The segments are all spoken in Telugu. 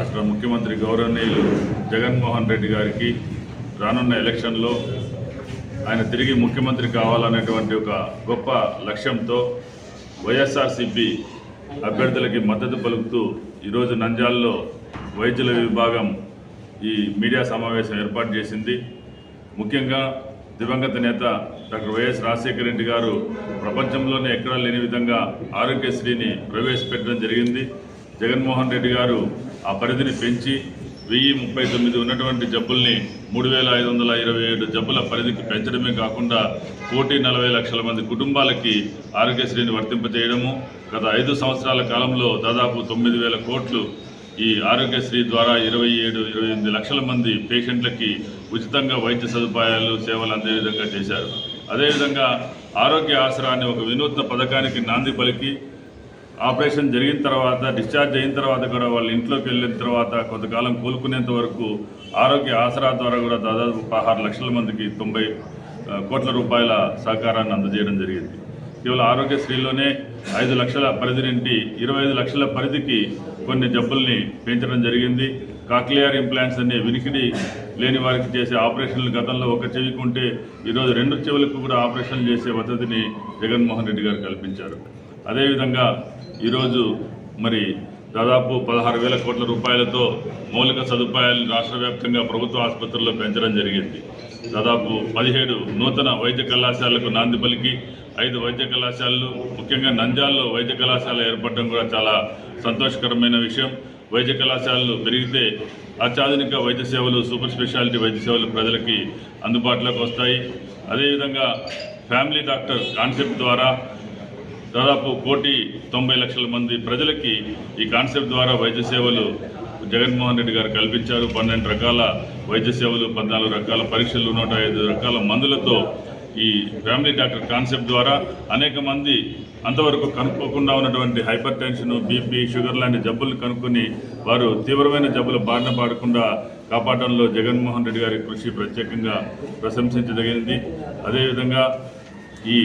రాష్ట్ర ముఖ్యమంత్రి గౌరవనీయులు జగన్మోహన్ రెడ్డి గారికి రానున్న ఎలక్షన్లో ఆయన తిరిగి ముఖ్యమంత్రి కావాలనేటువంటి ఒక గొప్ప లక్ష్యంతో వైఎస్ఆర్సిపి అభ్యర్థులకి మద్దతు పలుకుతూ ఈరోజు నంజాల్లో వైద్యుల విభాగం ఈ మీడియా సమావేశం ఏర్పాటు చేసింది. ముఖ్యంగా దివంగత నేత డాక్టర్ వైఎస్ రాజశేఖర రెడ్డి గారు ప్రపంచంలోనే ఎక్కడా లేని విధంగా ఆరోగ్యశ్రీని ప్రవేశపెట్టడం జరిగింది. జగన్మోహన్ రెడ్డి గారు ఆ పరిధిని పెంచి వెయ్యి ముప్పై తొమ్మిది ఉన్నటువంటి జబ్బుల్ని మూడు వేల ఐదు వందల ఇరవై ఏడు జబ్బుల పరిధికి పెంచడమే కాకుండా కోటి నలభై లక్షల మంది కుటుంబాలకి ఆరోగ్యశ్రీని వర్తింపజేయడము గత ఐదు సంవత్సరాల కాలంలో దాదాపు తొమ్మిది వేల కోట్లు ఈ ఆరోగ్యశ్రీ ద్వారా ఇరవై ఏడు ఇరవై ఎనిమిది లక్షల మంది పేషెంట్లకి ఉచితంగా వైద్య సదుపాయాలు సేవలు అందే విధంగా చేశారు. అదేవిధంగా ఆరోగ్య ఆసరాన్ని ఒక వినూత్న పథకానికి నాంది పలికి ఆపరేషన్ జరిగిన తర్వాత డిశ్చార్జ్ అయిన తర్వాత కూడా వాళ్ళ ఇంట్లోకి వెళ్ళిన తర్వాత కొంతకాలం కోలుకునేంత వరకు ఆరోగ్య ఆసరా ద్వారా కూడా దాదాపు పదహారు లక్షల మందికి తొంభై కోట్ల రూపాయల సహకారాన్ని అందజేయడం జరిగింది. కేవలం ఆరోగ్యశ్రీలోనే ఐదు లక్షల పరిధి నుండి ఇరవై ఐదు లక్షల పరిధికి కొన్ని జబ్బుల్ని పెంచడం జరిగింది. కాక్లియర్ ఇంప్లాంట్స్ అనే వినికిడి లేని వారికి చేసే ఆపరేషన్లు గతంలో ఒక చెవికి ఉంటే ఈరోజు రెండు చెవులకు కూడా ఆపరేషన్లు చేసే పద్ధతిని జగన్మోహన్ రెడ్డి గారు కల్పించారు. అదేవిధంగా ఈరోజు మరి దాదాపు పదహారు వేల కోట్ల రూపాయలతో మౌలిక సదుపాయాలు రాష్ట్ర వ్యాప్తంగా ప్రభుత్వ ఆసుపత్రుల్లో పెంచడం జరిగింది. దాదాపు పదిహేడు నూతన వైద్య కళాశాలకు నాంది పలికి ఐదు వైద్య కళాశాలలు ముఖ్యంగా నంద్యాలలో వైద్య కళాశాల ఏర్పడడం కూడా చాలా సంతోషకరమైన విషయం. వైద్య కళాశాలలు పెరిగితే అత్యాధునిక వైద్య సేవలు సూపర్ స్పెషాలిటీ వైద్య సేవలు ప్రజలకి అందుబాటులోకి వస్తాయి. అదేవిధంగా ఫ్యామిలీ డాక్టర్ కాన్సెప్ట్ ద్వారా దాదాపు కోటి తొంభై లక్షల మంది ప్రజలకి ఈ కాన్సెప్ట్ ద్వారా వైద్య సేవలు జగన్మోహన్ రెడ్డి గారు కల్పించారు. పన్నెండు రకాల వైద్య సేవలు పద్నాలుగు రకాల పరీక్షలు నూట ఐదు రకాల మందులతో ఈ ఫ్యామిలీ డాక్టర్ కాన్సెప్ట్ ద్వారా అనేక మంది అంతవరకు కనుక్కోకుండా ఉన్నటువంటి హైపర్ టెన్షన్ బీపీ షుగర్ లాంటి జబ్బులు కనుక్కొని వారు తీవ్రమైన జబ్బుల బారిన పాడకుండా కాపాడడంలో జగన్మోహన్ రెడ్డి గారి కృషి ప్రత్యేకంగా ప్రశంసించదగినది. అదేవిధంగా ఈ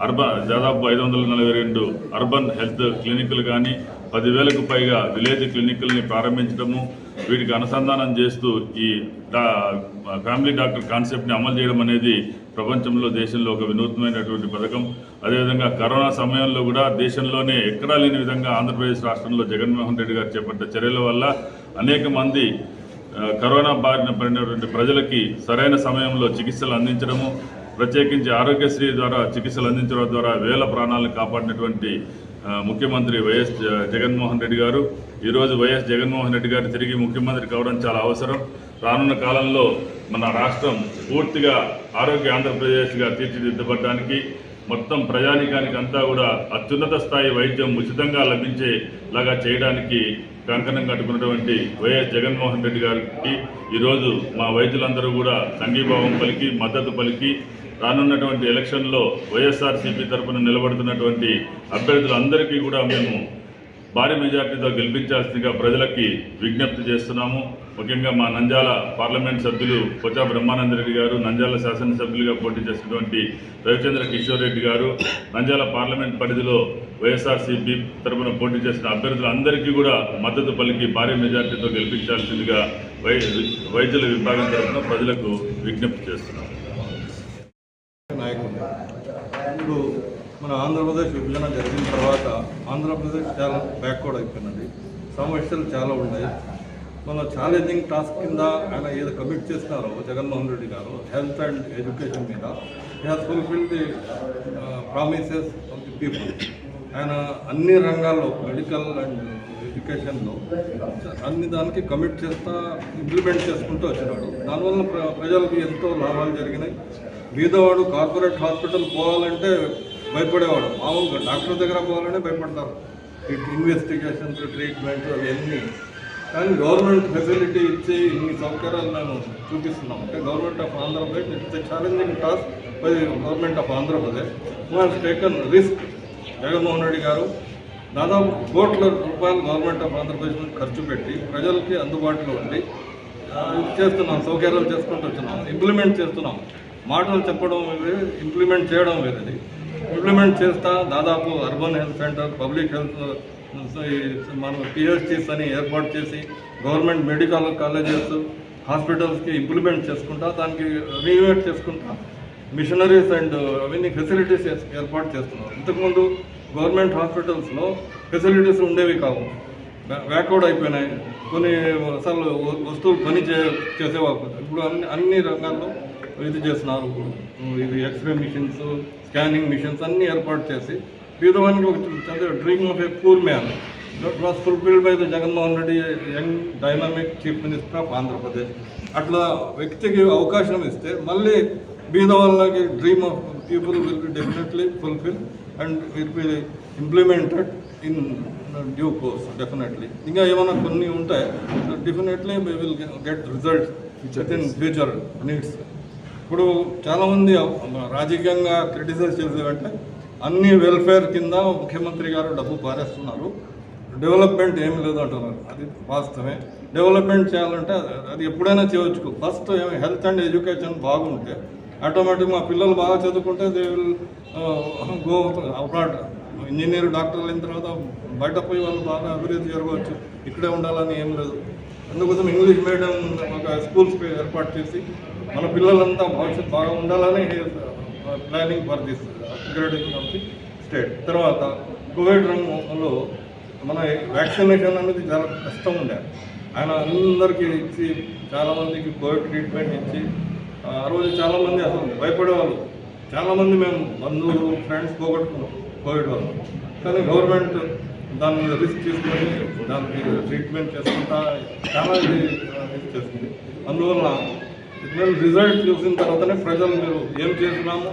అర్బన్ దాదాపు ఐదు వందల నలభై రెండు అర్బన్ హెల్త్ క్లినిక్లు కానీ పదివేలకు పైగా విలేజ్ క్లినిక్లని ప్రారంభించడము వీటికి అనుసంధానం చేస్తూ ఈ ఫ్యామిలీ డాక్టర్ కాన్సెప్ట్ని అమలు చేయడం అనేది ప్రపంచంలో దేశంలో ఒక వినూత్నమైనటువంటి పథకం. అదేవిధంగా కరోనా సమయంలో కూడా దేశంలోనే ఎక్కడా లేని విధంగా ఆంధ్రప్రదేశ్ రాష్ట్రంలో జగన్మోహన్ రెడ్డి గారు చేపట్టిన చర్యల వల్ల అనేక మంది కరోనా బారిన పడినటువంటి ప్రజలకి సరైన సమయంలో చికిత్సలు అందించడము ప్రత్యేకించి ఆరోగ్యశ్రీ ద్వారా చికిత్సలు అందించడం ద్వారా వేల ప్రాణాలను కాపాడినటువంటి ముఖ్యమంత్రి వైఎస్ జగన్మోహన్ రెడ్డి గారు. ఈరోజు వైఎస్ జగన్మోహన్ రెడ్డి గారు తిరిగి ముఖ్యమంత్రి కావడం చాలా అవసరం. రానున్న కాలంలో మన రాష్ట్రం పూర్తిగా ఆరోగ్య ఆంధ్రప్రదేశ్గా తీర్చిదిద్దబడడానికి మొత్తం ప్రజానికానికి అంతా కూడా అత్యున్నత స్థాయి వైద్యం ఉచితంగా లభించేలాగా చేయడానికి కంకణం కట్టుకున్నటువంటి వైఎస్ జగన్మోహన్ రెడ్డి గారికి ఈరోజు మా వైద్యులందరూ కూడా సంఘీభావం పలికి మద్దతు పలికి రానున్నటువంటి ఎలక్షన్లో వైఎస్ఆర్సీపీ తరఫున నిలబడుతున్నటువంటి అభ్యర్థులందరికీ కూడా మేము భారీ మెజార్టీతో గెలిపించాల్సిందిగా ప్రజలకి విజ్ఞప్తి చేస్తున్నాము. ముఖ్యంగా మా నంద్యాల పార్లమెంట్ సభ్యులు కొచ్చా బ్రహ్మానంద రెడ్డి గారు నంద్యాల శాసనసభ్యులుగా పోటీ చేసినటువంటి రవిచంద్ర కిషోర్ రెడ్డి గారు నంద్యాల పార్లమెంట్ పరిధిలో వైఎస్ఆర్సీపీ తరఫున పోటీ చేసిన అభ్యర్థులందరికీ కూడా మద్దతు పలికి భారీ మెజార్టీతో గెలిపించాల్సిందిగా వై వైద్యుల విభాగం తరఫున ప్రజలకు విజ్ఞప్తి చేస్తున్నాము నాయకుడు ఇప్పుడు మన ఆంధ్రప్రదేశ్ విభజన జరిగిన తర్వాత ఆంధ్రప్రదేశ్ చాలా బ్యాక్వర్డ్ అయిపోయిందండి. సమస్యలు చాలా ఉన్నాయి. మన ఛాలెంజింగ్ టాస్క్ కింద ఆయన ఏదో కమిట్ చేస్తున్నారో Jaganmohan Reddy garu health and education మీద. He has fulfil the promises of the people ఆయన అన్ని రంగాల్లో మెడికల్ అండ్ ఎడ్యుకేషన్లో అన్ని దానికి కమిట్ చేస్తా ఇంప్లిమెంట్ చేసుకుంటూ వచ్చినాడు. దానివల్ల ప్ర ప్రజలకు ఎంతో లాభాలు జరిగినాయి. బీదవాడు కార్పొరేట్ హాస్పిటల్ పోవాలంటే భయపడేవాడు. మామూలుగా డాక్టర్ దగ్గర పోవాలనే భయపడతారు. ఇన్వెస్టిగేషన్స్ ట్రీట్మెంట్ అవన్నీ కానీ గవర్నమెంట్ ఫెసిలిటీ ఇచ్చి ఇన్ని సౌకర్యాలు మేము చూపిస్తున్నాం. అంటే government of Andhra Pradesh it's challenging task by government of Andhra Pradesh. Has taken risk Jaganmohan Reddy garu దాదాపు కోట్ల రూపాయలు గవర్నమెంట్ ఆఫ్ ఆంధ్రప్రదేశ్ నుంచి ఖర్చు పెట్టి ప్రజలకి అందుబాటులో ఉండి ఇది చేస్తున్నాం సౌకర్యాలు చేసుకుంటూ వచ్చినాం. ఇంప్లిమెంట్ చేస్తున్నాం. మాటలు చెప్పడం వేరే ఇంప్లిమెంట్ చేయడం వేరేది. ఇంప్లిమెంట్ చేస్తా. దాదాపు urban health centre public health మనం పిహెచ్సిస్ అని ఏర్పాటు చేసి గవర్నమెంట్ మెడికల్ కాలేజెస్ హాస్పిటల్స్కి ఇంప్లిమెంట్ చేసుకుంటా దానికి రీఇన్వేట్ చేసుకుంటా. మిషనరీస్ అండ్ అవన్నీ ఫెసిలిటీస్ ఏర్పాటు చేస్తున్నారు ఇంతకుముందు గవర్నమెంట్ హాస్పిటల్స్లో ఫెసిలిటీస్ ఉండేవి కావు. బ్యాక్వర్డ్ అయిపోయినాయి. కొన్ని అసలు వస్తువులు పని చే చేసేవాళ్ళు. ఇప్పుడు అన్ని అన్ని రంగాల్లో ఇది చేస్తున్నారు. ఇది ఎక్స్రే మిషన్స్ స్కానింగ్ మిషన్స్ అన్నీ ఏర్పాటు చేసి పేదవానికి ఒక dream of a poor man. Was fulfilled by the Jaganmohan Reddy young dynamic chief minister of Andhra Pradesh. అట్లా వ్యక్తికి అవకాశం ఇస్తే మళ్ళీ బీద వాళ్ళకి dream of people will be definitely fulfil and will be implemented in due course definitely. ఇంకా ఏమైనా కొన్ని ఉంటాయి? Definitely we will get result within future needs. ఇప్పుడు చాలామంది రాజకీయంగా క్రిటిసైజ్ చేసేవంటే అన్ని వెల్ఫేర్ కింద ముఖ్యమంత్రి గారు డబ్బు పారేస్తున్నారు. డెవలప్మెంట్ ఏమి లేదు అంటున్నారు అది వాస్తవమే. డెవలప్మెంట్ చేయాలంటే అది- ఎప్పుడైనా చేయవచ్చు ఫస్ట్ హెల్త్ అండ్ ఎడ్యుకేషన్ బాగుంటే ఆటోమేటిక్ మా పిల్లలు బాగా చదువుకుంటే they will go abroad. Engineer డాక్టర్లు అయిన తర్వాత బయట పోయి వాళ్ళు బాగా అభివృద్ధి జరగవచ్చు. ఇక్కడే ఉండాలని ఏం లేదు. అందుకోసం ఇంగ్లీష్ మీడియం ఒక స్కూల్స్ ఏర్పాటు చేసి మన పిల్లలంతా భవిష్యత్తు బాగా ఉండాలని planning for this upgrading of the state తర్వాత కోవిడ్ రంగంలో మన వ్యాక్సినేషన్ అనేది చాలా కష్టం ఉండే. ఆయన అందరికీ ఇచ్చి చాలామందికి కోవిడ్ ట్రీట్మెంట్ ఇచ్చి ఆ రోజు చాలామంది అసలు భయపడేవాళ్ళు. చాలామంది మేము బంధువులు ఫ్రెండ్స్ పోగొట్టుకున్నాం కోవిడ్ వల్ల. కానీ గవర్నమెంట్ దాని మీద రిస్క్ తీసుకొని దానికి ట్రీట్మెంట్ చేసుకుంటా చాలా ఇది ఇది చేస్తుంది అందువల్ల మేము రిజల్ట్ చూసిన తర్వాతనే ప్రజలు మీరు ఏం చేసినాము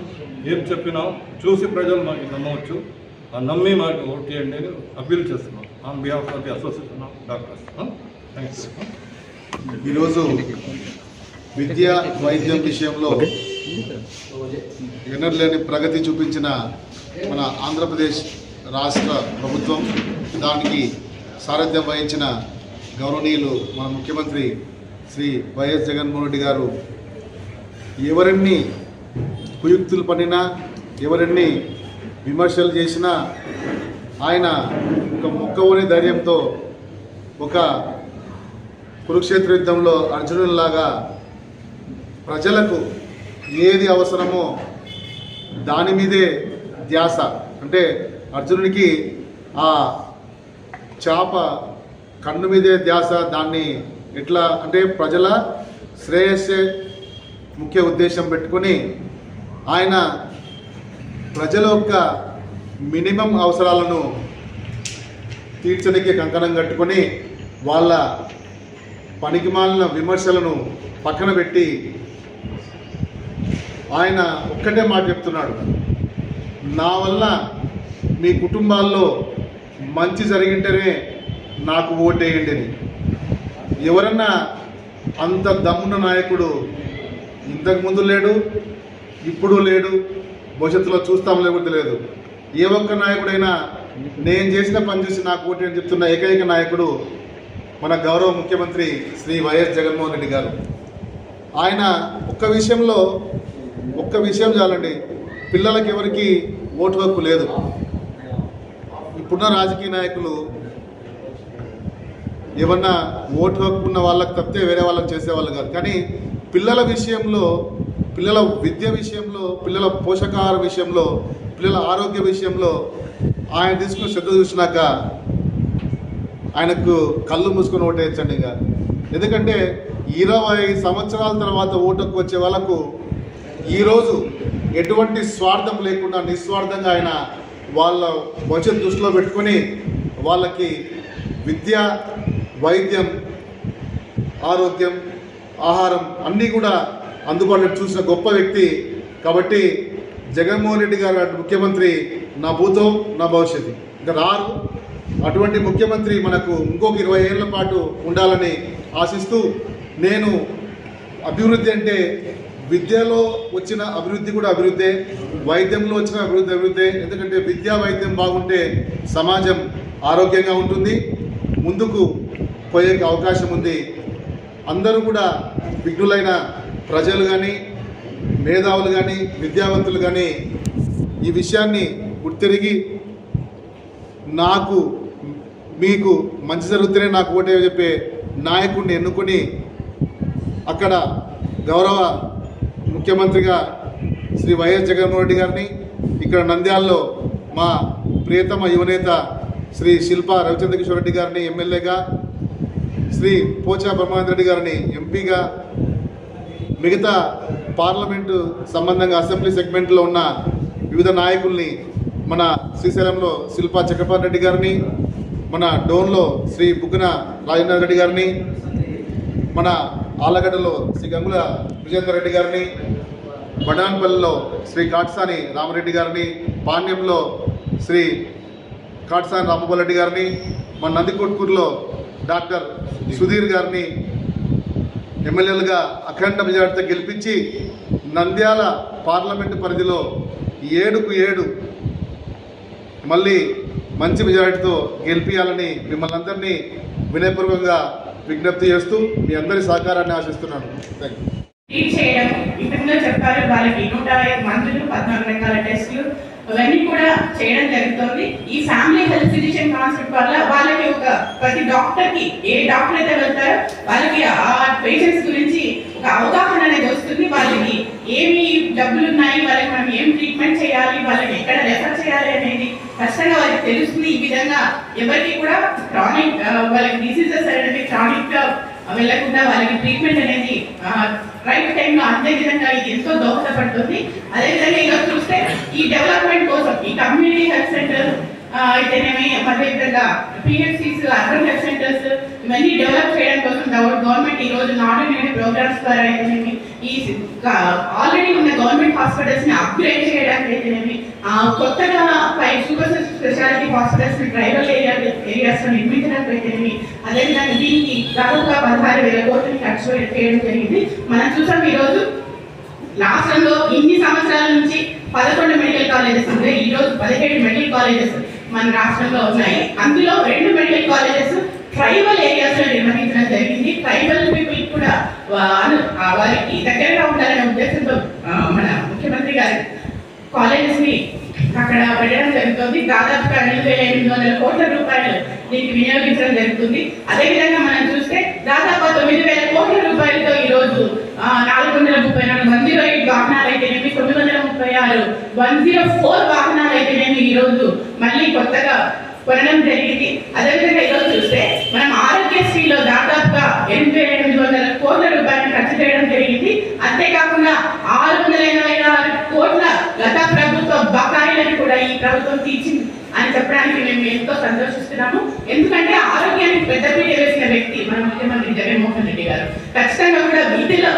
ఏం చెప్పినాము చూసి ప్రజలు మాకు నమ్మవచ్చు. ఆ నమ్మి మాకు ఓట్ చేయండి అని అప్పీల్ చేస్తున్నాం. On behalf of the association of doctors thank you ఈరోజు విద్య వైద్యం విషయంలో ఎన్నర్లేని ప్రగతి చూపించిన మన ఆంధ్రప్రదేశ్ రాష్ట్ర ప్రభుత్వం దానికి సారథ్యం వహించిన గౌరవనీయులు మన ముఖ్యమంత్రి శ్రీ వైఎస్ జగన్మోహన్ రెడ్డి గారు ఎవరిన్ని కుయుక్తులు పడినా ఎవరిన్ని విమర్శలు చేసినా ఆయన ఒక మొక్కవని ధైర్యంతో ఒక కురుక్షేత్ర యుద్ధంలో అర్జునులాగా ప్రజలకు ఏది అవసరమో దాని మీదే ధ్యాస. అంటే అర్జునుడికి ఆ చేప కన్ను మీదే ధ్యాస దాన్ని ఎట్లా అంటే ప్రజల శ్రేయస్సే ముఖ్య ఉద్దేశం పెట్టుకొని ఆయన ప్రజల యొక్క మినిమం అవసరాలను తీర్చడానికి కంకణం కట్టుకొని వాళ్ళ పనికిమాలిన విమర్శలను పక్కన పెట్టి ఆయన ఒక్కటే మాట చెప్తున్నాడు. నా వల్ల మీ కుటుంబాల్లో మంచి జరిగింటేనే నాకు ఓటేయండి అని. ఎవరన్నా అంత దమ్మున నాయకుడు ఇంతకు ముందు లేడు ఇప్పుడు లేడు భవిష్యత్తులో చూస్తాం లేకపోతే లేదు. ఏ ఒక్క నాయకుడైనా నేను చేసిన పని చూసి నాకు ఓటు అని చెప్తున్న ఏకైక నాయకుడు మన గౌరవ ముఖ్యమంత్రి శ్రీ వైఎస్ జగన్మోహన్ రెడ్డి గారు. ఆయన ఒక్క విషయంలో ఒక్క విషయం చాలండి పిల్లలకి ఎవరికి ఓటు హక్కు లేదు. ఇప్పుడున్న రాజకీయ నాయకులు ఏమన్నా ఓటు హక్కు ఉన్న వాళ్ళకి తప్పితే వేరే వాళ్ళకి చేసేవాళ్ళు కాదు. కానీ పిల్లల విషయంలో పిల్లల విద్య విషయంలో పిల్లల పోషకాహార విషయంలో పిల్లల ఆరోగ్య విషయంలో ఆయన తీసుకున్న శ్రద్ధ చూసినాక ఆయనకు కళ్ళు మూసుకొని ఓటేయచ్చండి ఇక. ఎందుకంటే ఇరవై సంవత్సరాల తర్వాత ఓటుకు వచ్చే వాళ్ళకు ఈరోజు ఎటువంటి స్వార్థం లేకుండా నిస్వార్థంగా ఆయన వాళ్ళ భవిష్యత్ దృష్టిలో పెట్టుకొని వాళ్ళకి విద్య వైద్యం ఆరోగ్యం ఆహారం అన్నీ కూడా అందుబాటులో చూసిన గొప్ప వ్యక్తి. కాబట్టి జగన్మోహన్ రెడ్డి గారు అటు ముఖ్యమంత్రి నా భూతం నా భవిష్యత్తు. ఇంకా రారు. అటువంటి ముఖ్యమంత్రి మనకు ఇంకొక ఇరవై ఏళ్ళ పాటు ఉండాలని ఆశిస్తూ నేను అభివృద్ధి అంటే విద్యలో వచ్చిన అభివృద్ధి కూడా అభివృద్ధే వైద్యంలో వచ్చిన అభివృద్ధి అభివృద్ధే. ఎందుకంటే విద్యా వైద్యం బాగుంటే సమాజం ఆరోగ్యంగా ఉంటుంది. ముందుకు పోయే అవకాశం ఉంది. అందరూ కూడా విఘ్నులైన ప్రజలు కానీ మేధావులు కానీ విద్యావంతులు కానీ ఈ విషయాన్ని గుర్తెరిగి నాకు మీకు మంచి జరుగుతూనే నాకు ఓటే చెప్పే నాయకుడిని ఎన్నుకొని అక్కడ గౌరవ ముఖ్యమంత్రిగా శ్రీ వైఎస్ జగన్మోహన్ రెడ్డి గారిని ఇక్కడ నంద్యాలలో మా ప్రియతమ యువనేత శ్రీ శిల్పా రవిచంద్ర కిషోర్ రెడ్డి గారిని ఎమ్మెల్యేగా శ్రీ పోచా బ్రహ్మానంద రెడ్డి గారిని ఎంపీగా మిగతా పార్లమెంటు సంబంధంగా అసెంబ్లీ సెగ్మెంట్లో ఉన్న వివిధ నాయకుల్ని మన శ్రీశైలంలో శిల్పా చక్రపాణి రెడ్డి గారిని మన డోన్లో శ్రీ బుగ్గన రాజేంద్ర రెడ్డి గారిని మన ఆలగడ్డలో శ్రీ గంగుల విజేందర్ రెడ్డి గారిని బడాన్పల్లిలో శ్రీ కాట్సాని రామరెడ్డి గారిని పాండ్యంలో శ్రీ కాట్సాని రామగోల్ రెడ్డి గారిని మన నందికొట్కూరులో డాక్టర్ సుధీర్ గారిని ఎమ్మెల్యేలుగా అఖండ మెజార్టీతో గెలిపించి నంద్యాల పార్లమెంటు పరిధిలో ఏడుకు ఏడు మళ్ళీ మంచి మెజారిటీతో గెలిపించాలని మిమ్మల్ని అందరినీ వినయపూర్వకంగా విజ్ఞప్తి చేస్తూ మీ అందరి సహకారాన్ని ఆశిస్తున్నాను. థ్యాంక్ యూ చెప్పారు వాళ్ళకి నూట ఐదు మందులు పద్నాలుగు రకాల టెస్టులు అవన్నీ కూడా చేయడం జరుగుతుంది. ఈ ఫ్యామిలీ హెల్త్ ఫిజిషియన్ కాన్సెప్ట్ వల్ల వాళ్ళకి ఒక ప్రతి డాక్టర్కి ఏ డాక్టర్ అయితే వెళ్తారో వాళ్ళకి ఆ పేషెంట్స్ గురించి ఒక అవగాహన అనేది వస్తుంది. వాళ్ళకి ఏమి డబ్బులు ఉన్నాయి వాళ్ళకి మనం ఏం ట్రీట్మెంట్ చేయాలి వాళ్ళకి ఎక్కడ రెఫర్ చేయాలి అనేది ఖచ్చితంగా వాళ్ళకి తెలుస్తుంది. ఈ విధంగా ఎవరికి కూడా క్రానిక్ వాళ్ళకి డిసీజెస్ అనేది క్రానిక్ వెళ్ళకుండా వెళ్ళకుండా వాళ్ళకి ట్రీట్మెంట్ అనేది రైట్ టైంలో అందే విధంగా ఇది ఎంతో దోహదపడుతుంది. అదేవిధంగా ఇక చూస్తే ఈ డెవలప్మెంట్ కోసం ఈ కమ్యూనిటీ హెల్త్ సెంటర్ అయితేనేమి అదేవిధంగా పిహెచ్సిస్ అర్బన్ హెల్త్ సెంటర్స్ ఇవన్నీ డెవలప్ చేయడం కోసం గవర్నమెంట్ ఈ రోజు నాన్ ప్రోగ్రామ్స్ ద్వారా అయితేనేమి ఈ ఆల్రెడీ ఉన్న గవర్నమెంట్ హాస్పిటల్స్ని అప్గ్రేడ్ చేయడానికి అయితేనేమి కొత్తగా ఫైవ్ సూపర్ స్పెషాలిటీ హాస్పిటల్స్ని ట్రైబల్ ఏరియా ఏరియాస్లో నిర్మించడానికి అయితేనేమి అదేవిధంగా దీనికి దాదాపుగా పదహారు వేల కోట్లు ఖర్చు చేయడం జరిగింది. మనం చూసాం ఈ రోజు రాష్ట్రంలో ఇన్ని సంవత్సరాల నుంచి పదకొండు మెడికల్ కాలేజెస్ ఉన్నాయి. ఈ రోజు పదిహేడు మెడికల్ కాలేజెస్ మన రాష్ట్రంలో ఉన్నాయి. అందులో రెండు మెడికల్ కాలేజెస్ ట్రైబల్ ఏరియాస్లో నిర్వహించడం జరిగింది. ట్రైబల్ పీపుల్ కూడా ఆ వారికి దగ్గరగా ఉండాలనే ఉద్దేశంతో మన ముఖ్యమంత్రి గారు కాలేజెస్ని అక్కడ పెట్టడం జరుగుతుంది. దాదాపుగా రెండు వేల ఎనిమిది వందల కోట్ల రూపాయలు దీనికి వినియోగించడం జరుగుతుంది. అదేవిధంగా మనం చూస్తే దాదాపు తొమ్మిది వేల కోట్ల రూపాయలతో ఈ రోజు నాలుగు వందల ముప్పై నాలుగు వన్ జీరో ఎయిట్ వాహనాలు అయితేనేమి తొమ్మిది వందల ముప్పై ఆరు వన్ జీరో ఫోర్ వాహనాలు అయితేనేమి ఈ రోజు మళ్ళీ కొత్తగా కొనడం జరిగింది. అదేవిధంగా ఈరోజు చూస్తే మనం ఆరోగ్యశ్రీలో దాదాపుగా ఎనిమిది ఎనిమిది వందల కోట్ల రూపాయలు ఖర్చు చేయడం జరిగింది. అంతేకాకుండా ఆరు వందల ఎనభై నాలుగు కోట్ల గత ప్రభుత్వ బకాయిలను కూడా ఈ ప్రభుత్వం తీర్చింది అని చెప్పడానికి మేము ఎంతో సంతోషిస్తున్నాము. ఎందుకంటే ఆరోగ్యానికి పెద్దపీట వేసిన వ్యక్తి మన ముఖ్యమంత్రి జగన్మోహన్ రెడ్డి గారు. ఖచ్చితంగా కూడా విద్యలో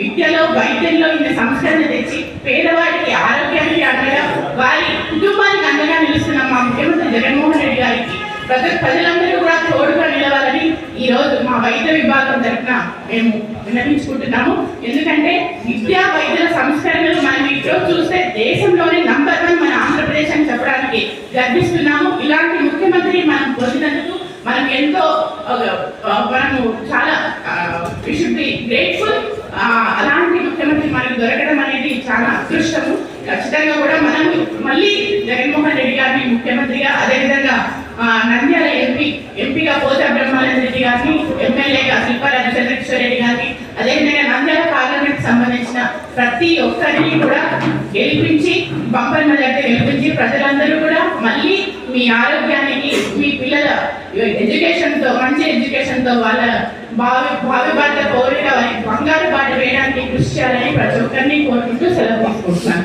విద్యలో వైద్యంలో ఇన్ని సంస్కరణ తెచ్చి పేదవాడికి ఆరోగ్యానికి అండగా వారి కుటుంబానికి అండగా నిలుస్తున్న మా ముఖ్యమంత్రి జగన్మోహన్ రెడ్డి గారికి ప్రతి ప్రజలందరూ కూడా తోడుగా నిలవాలని ఈ రోజు మా వైద్య విభాగం తరఫున మేము విన్నవించుకుంటున్నాము. ఎందుకంటే విద్యా వైద్యుల సంస్కరణలు మనం ఈరోజు చూస్తే దేశంలోనే నంబర్ వన్ మన ఆంధ్రప్రదేశ్ అని చెప్పడానికి గర్విస్తున్నాము. ఇలాంటి ముఖ్యమంత్రి మనం పొందినందుకు మనం ఎంతో మనము చాలా వి షుడ్ బి గ్రేట్ఫుల్ అలాంటి ముఖ్యమంత్రి మనకు దొరకడం అనేది చాలా అదృష్టము. ఖచ్చితంగా కూడా మనం మళ్ళీ జగన్మోహన్ రెడ్డి గారిని ముఖ్యమంత్రిగా అదేవిధంగా నంద్యాల ఎంపీ ఎంపీగా పోతా బ్రహ్మానంద రెడ్డి గారిని ఎమ్మెల్యేగా శిల్పారాజు చంద్రకిషోర్ రెడ్డి గారిని అదేవిధంగా నంద్యాల పార్లమెంట్ సంబంధించిన ప్రతి ఒక్కరిని కూడా గెలిపించి బంపర్ మెజార్టీ గెలిపించి ప్రజలందరూ కూడా మళ్ళీ మీ ఆరోగ్యానికి మీ పిల్లల ఎడ్యుకేషన్తో మంచి ఎడ్యుకేషన్తో వాళ్ళ భావి భావి బాధ్యత పౌరులుగా బంగారు బాట వేయడానికి కృషి చేయాలని ప్రతి ఒక్కరిని కోరుకుంటూ సెలవు తీసుకుంటున్నాను.